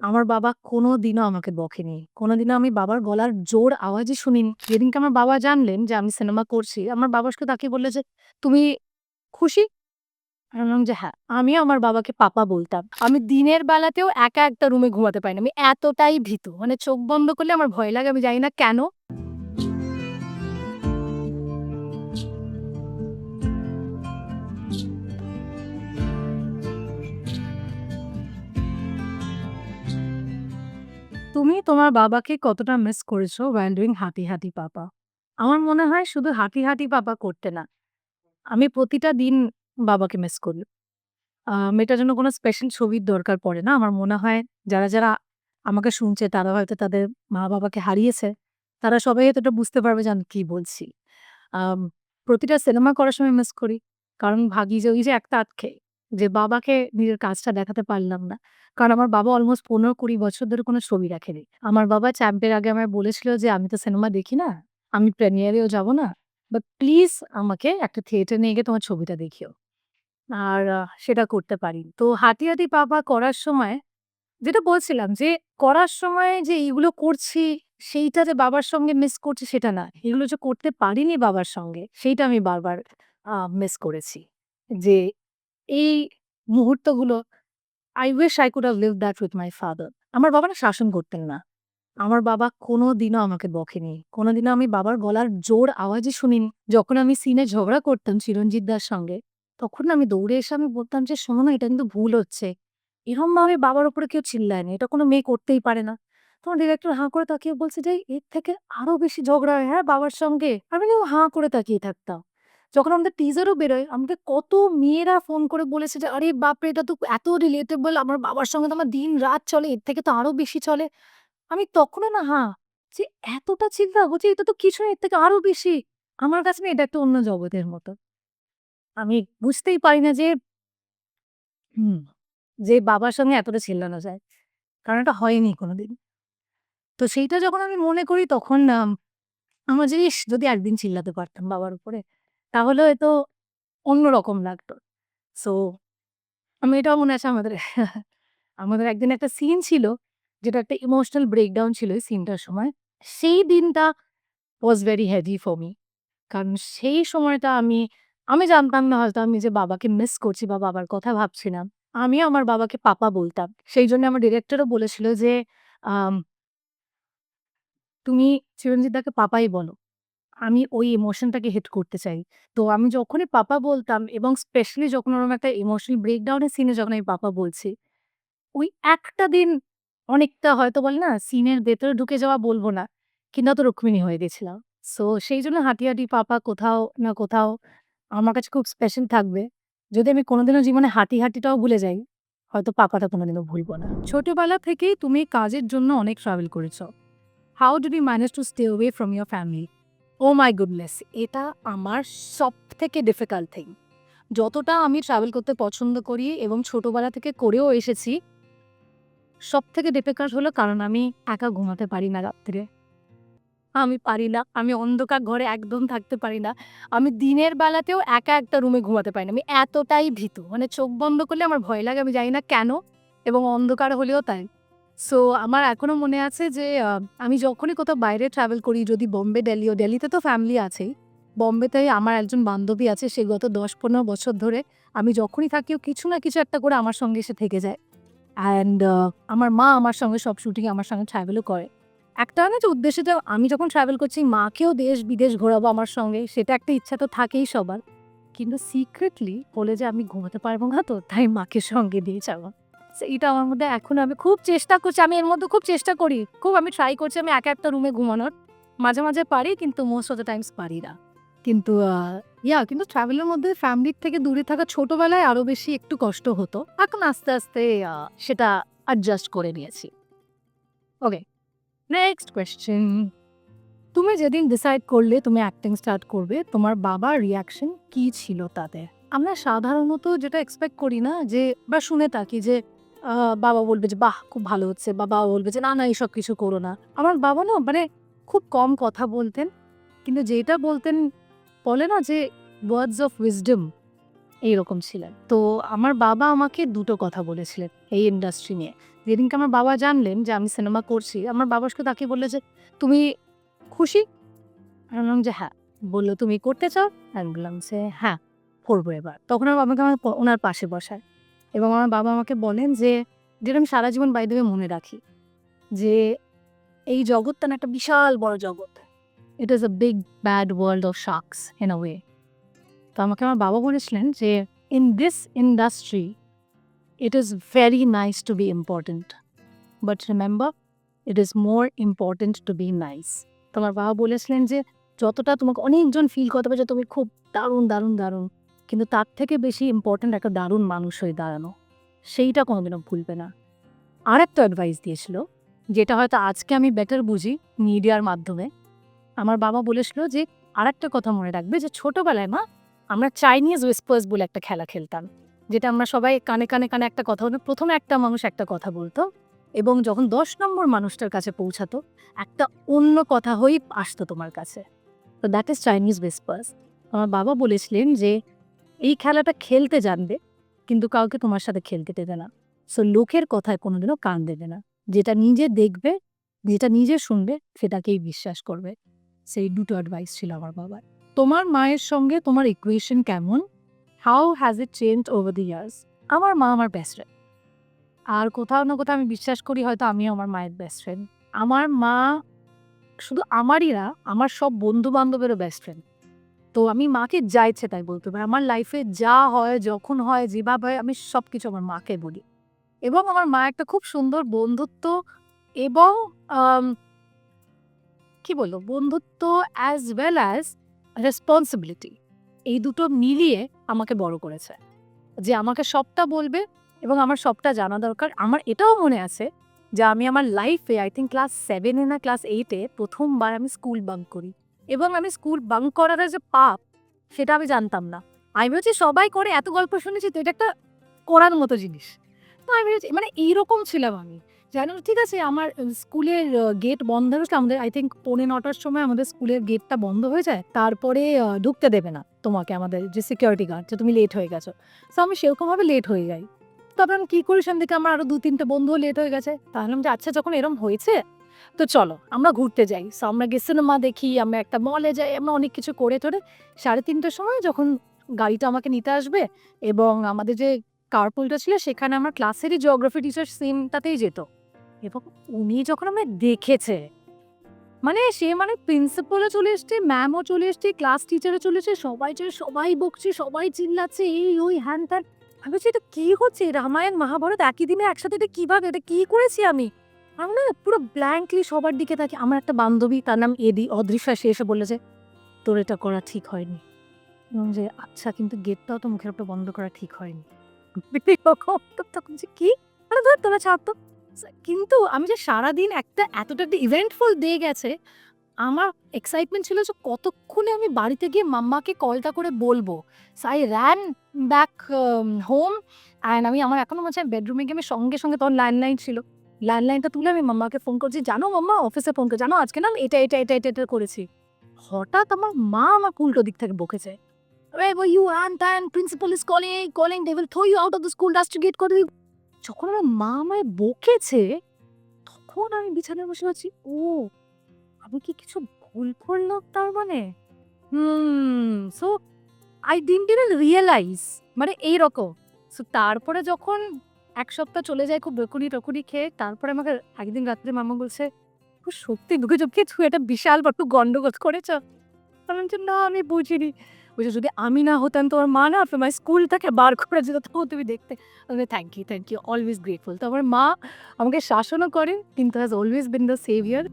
আমার বাবা কোনো দিনও আমাকে বকেনি। কোনোদিনও আমি বাবার গলার জোর আওয়াজই শুনিনি। যেদিনকে আমার বাবা জানলেন যে আমি সিনেমা করছি, আমার বাবা শুধু তাকে বললে যে, "তুমি খুশি?" বললাম যে, "হ্যাঁ।" আমি আমার বাবাকে পাপা বলতাম। আমি দিনের বেলাতেও একা একটা রুমে ঘুমাতে পারি না। আমি এতটাই ভীত মানে চোখ বন্ধ করলে আমার ভয় লাগে। আমি জানি না কেন? তুমি তোমার বাবাকে কতটা মিস করেছ while ডুইং হাঁটি, হাঁটি পাপা? আমার মনে হয় শুধু হাঁটি, হাঁটি পাপা করতে না। আমি প্রতিটা দিন বাবাকে মিস করি। আম এটার জন্য কোনো স্পেশাল ছবির দরকার পড়ে না। আমার মনে হয় যারা, যারা আমাকে শুনছে তারা হয়তো তাদের মা-বাবাকে হারিয়েছে। তারা সবাই হয়তো এটা বুঝতে পারবে যে কি বলছি। প্রতিটা সিনেমা করার সময় মিস করি। কারণ ভাগি যে ওই যে একটা আটকে যে বাবাকে নিজের কাজটা দেখাতে পারলাম না। কারণ আমার বাবা অলমোস্ট ১৫-২০ বছর ধরে কোনো ছবি রাখেনি। আমার বাবা চ্যাম্পের আগে আমায় বলেছিল যে, "আমি তো সিনেমা দেখি না। আমি প্রিমিয়ারেও যাব না। বাট প্লিজ আমাকে একটা থিয়েটার নিয়ে গিয়ে তোমার ছবিটা দেখিও।" আর সেটা করতে পারি। তো হাঁটি, হাঁটি পাপা করার সময় যেটা বলছিলাম যে করার সময় যে এগুলো করছি সেইটা যে বাবার সঙ্গে মিস করছি সেটা না। এগুলো যে করতে পারিনি বাবার সঙ্গে সেইটা আমি বারবার মিস করেছি। যে এই মুহূর্তগুলো wish I could have lived that with my father. আমার বাবা না শাসন করতেন না। আমার বাবা কোনোদিনও আমাকে বকেনি। কোনোদিনও আমি বাবার গলার জোর আওয়াজই শুনিনি। যখন আমি সিনে ঝগড়া করতাম চিরঞ্জিত দার সঙ্গে, তখন আমি দৌড়ে এসে আমি বলতাম যে, "শোনো না এটা কিন্তু ভুল হচ্ছে।" এরমভাবে বাবার উপরে কেউ চিল্লায় না। এটা কোনো মেয়ে করতেই পারে না। তখন ডিরেক্টর হাঁ করে তাকিয়ে বলছে যে, "এর থেকে আরও বেশি ঝগড়া হয় হ্যাঁ বাবার সঙ্গে?" আমি হাঁ করে তাকিয়ে থাকতাম। যখন আমাদের টিজারও বেরোয় আমাকে কত মেয়েরা ফোন করে বলেছে যে, "আরে বাপরে! এটা তো এত রিলেটেবল আমার বাবার সঙ্গে তো আমার দিন-রাত চলে। এর থেকে তো আরও বেশি চলে।" আমি তখনও না হাঁ, যে এতটা চিন্তা হচ্ছে এটা তো কিছু এর থেকে আরও বেশি। আমার কাছে না এটা একটা অন্য জগতের মতো। আমি বুঝতেই পারি না যে হুম, যে বাবার সঙ্গে এতটা চিল্লানো যায়। কারণ এটা হয়নি কোনোদিন। তো সেইটা যখন আমি মনে করি তখন আম আমার জিনিস যদি একদিন চিল্লাতে পারতাম বাবার উপরে, তাহলে হয়তো অন্যরকম লাগতো। সো আমি এটাও মনে আছে আমাদের আমাদের একদিন একটা সিন ছিল, যেটা একটা ইমোশনাল ব্রেকডাউন ছিল এই সিনটার সময়। সেই দিনটা was very heavy for me. কারণ সেই সময়টা আমি, আমি জানতাম না হয়তো আমি যে বাবাকে মিস করছি বা বাবার কথা ভাবছিলাম। আমিও আমার বাবাকে পাপা বলতাম। সেই সেইজন্য আমার ডিরেক্টরও বলেছিল যে, "তুমি চিরঞ্জিত দাকে পাপাই বলো।" আমি ওই ইমোশনটাকে হিট করতে চাই। তো আমি যখনই পাপা বলতাম এবং স্পেশালি যখন ওরকম একটা ইমোশনাল ব্রেকডাউন এর সিনে যখন আমি পাপা বলছি, ওই একটা দিন অনেকটা হয়তো বলে না সিনের ভেতরে ঢুকে যাওয়া বলব না, কিন্তু অত রুক্মিণী হয়ে গেছিলাম। সো সেইজন্য হাঁটি, হাঁটি পাপা কোথাও না কোথাও আমার কাছে খুব স্পেশাল থাকবে। যদি আমি কোনোদিনও জীবনে হাঁটি, হাঁটিটাও ভুলে যাই, হয়তো পাপাটা কোনোদিনও ভুলব না। ছোটবেলা থেকেই তুমি কাজের জন্য অনেক ট্রাভেল করেছ। How did you manage to stay away from your family? Oh my goodness! এটা আমার সবথেকে ডিফিকাল্ট থিং। যতটা আমি ট্রাভেল করতে পছন্দ করি এবং ছোটবেলা থেকে করেও এসেছি, সব থেকে ডিফিকাল্ট হলো কারণ আমি একা ঘুমাতে পারি না রাত্রে আমি পারি না। আমি অন্ধকার ঘরে একদম থাকতে পারি না। আমি দিনের বেলাতেও একা একটা রুমে ঘুমাতে পারি না। আমি এতটাই ভীতু। মানে চোখ বন্ধ করলে আমার ভয় লাগে। আমি জানি না কেন? এবং অন্ধকার হলেও তাই। সো আমার এখনও মনে আছে যে আমি যখনই কোথাও বাইরে ট্রাভেল করি যদি বম্বে, ও দিল্লিতে তো ফ্যামিলি আছেই। বম্বেতে আমার একজন বান্ধবী আছে সে গত দশ পনেরো বছর ধরে আমি যখনই থাকিও কিছু না কিছু একটা করে আমার সঙ্গে এসে থেকে যায়। অ্যান্ড আমার মা আমার সঙ্গে সব শুটিং আমার সঙ্গে ট্রাভেলও করে। একটা না যে উদ্দেশ্যটা আমি যখন ট্রাভেল করছি মাকেও দেশ-বিদেশ ঘোরাবো আমার সঙ্গে সেটা একটা ইচ্ছা তো থাকেই সবার। কিন্তু সিক্রেটলি বলে যে আমি ঘুমাতে পারব না তো তাই মাকে সঙ্গে দিয়ে যাওয়া। সো এটা আমার মধ্যে এখন আমি খুব চেষ্টা করছি। আমি এর মধ্যে খুব চেষ্টা করি। খুব আমি ট্রাই করছি আমি এক একটা রুমে ঘুমানোর। মাঝে, মাঝে পারি কিন্তু মোস্ট অফ দ্যা টাইমস পারি না। কিন্তু ইয়া কিন্তু ট্রাভেলের মধ্যে ফ্যামিলির থেকে দূরে থাকা ছোটবেলায় আরও বেশি একটু কষ্ট হতো। এখন আস্তে, আস্তে সেটা অ্যাডজাস্ট করে নিয়েছি। Okay, next question. তুমি যেদিন ডিসাইড করলে তুমি অ্যাক্টিং স্টার্ট করবে, তোমার বাবার রিঅ্যাকশন কি ছিল তাতে? আমরা সাধারণত যেটা এক্সপেক্ট করি না যে বা শুনে থাকি যে বাবা বলবে যে, "বাহ! খুব ভালো হচ্ছে।" বা বাবা বলবে যে, "না, না এইসব কিছু করো না।" আমার বাবা না মানে খুব কম কথা বলতেন। কিন্তু যেটা বলতেন বলে না যে ওয়ার্ডস অফ উইজডম এইরকম ছিলেন। তো আমার বাবা আমাকে দুটো কথা বলেছিলেন এই ইন্ডাস্ট্রি নিয়ে। যেদিনকে আমার বাবা জানলেন যে আমি সিনেমা করছি আমার বাবাকে তাকে বললে যে তুমি খুশি আমি বললাম যে হ্যাঁ বলল তুমি করতে চাও আমি বললাম যে হ্যাঁ করব এবার তখন আমার বাবাকে আমার ওনার পাশে বসায় এবং আমার বাবা আমাকে বলেন যে যেটা আমি সারা জীবন বাইরে মনে রাখি যে, এই জগৎটা না একটা বিশাল বড় জগৎ। It is a big bad world of sharks in a way তো আমাকে আমার বাবা বলেছিলেন যে in this industry it is very nice to be important but remember it is more important to be nice তোমার বাবা বলেছিলেন যে, যতটা তোমাকে অনেকজন ফিল করতে পারে যে তুমি খুব দারুণ দারুণ দারুণ। কিন্তু তার থেকে বেশি ইম্পর্ট্যান্ট একটা দারুণ মানুষ হয়ে দাঁড়ানো। সেইটা কোনোদিনও ভুলবে না। আর একটা অ্যাডভাইস দিয়েছিল, যেটা হয়তো আজকে আমি বেটার বুঝি মিডিয়ার মাধ্যমে। আমার বাবা বলেছিল যে আর একটা কথা মনে রাখবে যে, ছোটবেলায় মা আমরা চাইনিজ উইসপার্স বলে একটা খেলা খেলতাম, যেটা আমরা সবাই কানে কানে কানে একটা কথা বলতো প্রথমে একটা মানুষ একটা কথা বলতো এবং যখন দশ নম্বর মানুষটার কাছে পৌঁছাতো, একটা অন্য কথা হয়েই আসতো তোমার কাছে। তো দ্যাট ইজ চাইনিজ উইসপার্স আমার বাবা বলেছিলেন যে এই খেলাটা খেলতে জানবে, কিন্তু কাউকে তোমার সাথে খেলতে দেবে না। সো লোকের কথায় কোনোদিনও কান দেবে না। যেটা নিজে দেখবে, যেটা নিজে শুনবে, সেটাকেই বিশ্বাস করবে। সেই দুটো অ্যাডভাইস ছিল আমার বাবার। তোমার মায়ের সঙ্গে তোমার ইকুয়েশন কেমন? How has it change over the years আমার মা আমার বেস্ট ফ্রেন্ড আর কোথাও না কোথাও আমি বিশ্বাস করি, হয়তো আমি আমার মায়ের বেস্ট ফ্রেন্ড আমার মা, শুধু আমারই না, আমার সব বন্ধু বান্ধবেরও বেস্ট ফ্রেন্ড তো আমি মাকে যা ইচ্ছে তাই বলতে পারি। আমার লাইফে যা হয়, যখন হয়, যেভাবে হয়, আমি সব কিছু আমার মাকে বলি। এবং আমার মা একটা খুব সুন্দর বন্ধুত্ব এবং কি বলব? বন্ধুত্ব অ্যাজ ওয়েল অ্যাজ রেসপন্সিবিলিটি এই দুটো মিলিয়ে আমাকে বড় করেছে। যে আমাকে সবটা বলবে এবং আমার সবটা জানা দরকার। আমার এটাও মনে আছে যে আমি আমার লাইফে আই থিঙ্ক ক্লাস সেভেনে না ক্লাস এইটে প্রথমবার আমি স্কুল বাঙ্ক করি। এবং আমি স্কুল বাঙ্ক করার যে পাপ, সেটা আমি জানতাম না। আমি ভেবেছি সবাই করে এত গল্প শুনেছি তো এটা একটা করার মতো জিনিস। তো আমি মানে এইরকম ছিলাম আমি। জানো ঠিক আছে, আমার স্কুলের গেট বন্ধ হয়েছিল আমাদের আই থিঙ্ক পৌনে নটার সময় আমাদের স্কুলের গেটটা বন্ধ হয়ে যায়। তারপরে ঢুকতে দেবে না তোমাকে, আমাদের যে সিকিউরিটি গার্ড যে তুমি লেট হয়ে গেছো। তো আমি সেরকমভাবে লেট হয়ে যাই। তবে আমি কী করি? থেকে আমার আরও দু তিনটে বন্ধুও লেট হয়ে গেছে। তাহলে আমি যে আচ্ছা যখন এরম হয়েছে তো চলো, আমরা ঘুরতে যাই। সো আমরা গিয়ে সিনেমা দেখি, আমরা একটা মলে যাই, আমরা অনেক কিছু করে টোরে সাড়ে তিনটের সময় যখন গাড়িটা আমাকে নিতে আসবে এবং আমাদের যে কার্পুলটা ছিল সেখানে আমার ক্লাসেরই জিওগ্রাফি টিচার সেমটাতেই যেত। এবং উনি যখন আমরা দেখেছে মানে সে মানে প্রিন্সিপালও চলে এসছে ম্যামও চলে এসছে ক্লাস টিচারও চলে এসছে, সবাই চলে সবাই বকছে, সবাই চিল্লাচ্ছে, এই, ওই হ্যান ত্যান আমি বলছি, এটা কি হচ্ছে? রামায়ণ, মহাভারত একই দিনে একসাথে? এটা কীভাবে? এটা কি করেছি আমি? আমি না পুরো ব্ল্যাঙ্কলি সবার দিকে তাকি। আমার একটা বান্ধবী, তার নাম এদি, অদৃশ্যা, সে এসে বলে যে, তোর এটা করা ঠিক হয়নি। যে আচ্ছা কিন্তু গেটটাও তো মুখের উপর বন্ধ করা ঠিক হয়নি। তখন যে, কি? ধর, তোরা ছাড় তো। কিন্তু আমি যে সারাদিন একটা, এতটা একটা ইভেন্টফুল ডে গেছে, আমার এক্সাইটমেন্ট ছিল যে, কতক্ষণে আমি বাড়িতে গিয়ে মাম্মাকে কলটা করে বলব? I ran back home and আমি, আমার এখনও মনে হচ্ছে বেডরুমে গিয়ে আমি সঙ্গে সঙ্গে তখন ল্যান্ডলাইন ছিল। ল্যান্ডলাইনটা তুলে আমি মাম্মাকে ফোন করছি, জানো মাম্মা অফিসে ফোন করে জানো, আজকে না এটা এটা এটা এটা এটা করেছি। হঠাৎ আমার মা আমার উল্টো দিক থেকে বকেছে you and then principal is calling calling they will you out of the school dust gate করে যখন আমার মা আমায় বকেছে, তখন আমি বিছানায় বসে আছি। ও, আমি কি কিছু ভুল করলাম তার মানে? So I didn't didn't realise মানে এইরকম সো তারপরে যখন এক সপ্তাহ চলে যায় খুব বেকুনি টকুনি খেয়ে, তারপরে আমাকে একদিন রাত্রে মামা বলছে, খুব সত্যি দুঃখে চোখে তুই একটা বিশাল বড় গন্ডগোল করেছ? বললাম যে না, আমি বুঝিনি। বুঝে যদি আমি না হতাম, তোমার মা না আমার স্কুল থেকে বার করে যেত তবু তুমি দেখতে। Thank you thank you always grateful তো আমার মা আমাকে শাসনও করেন, কিন্তু has always been the saviour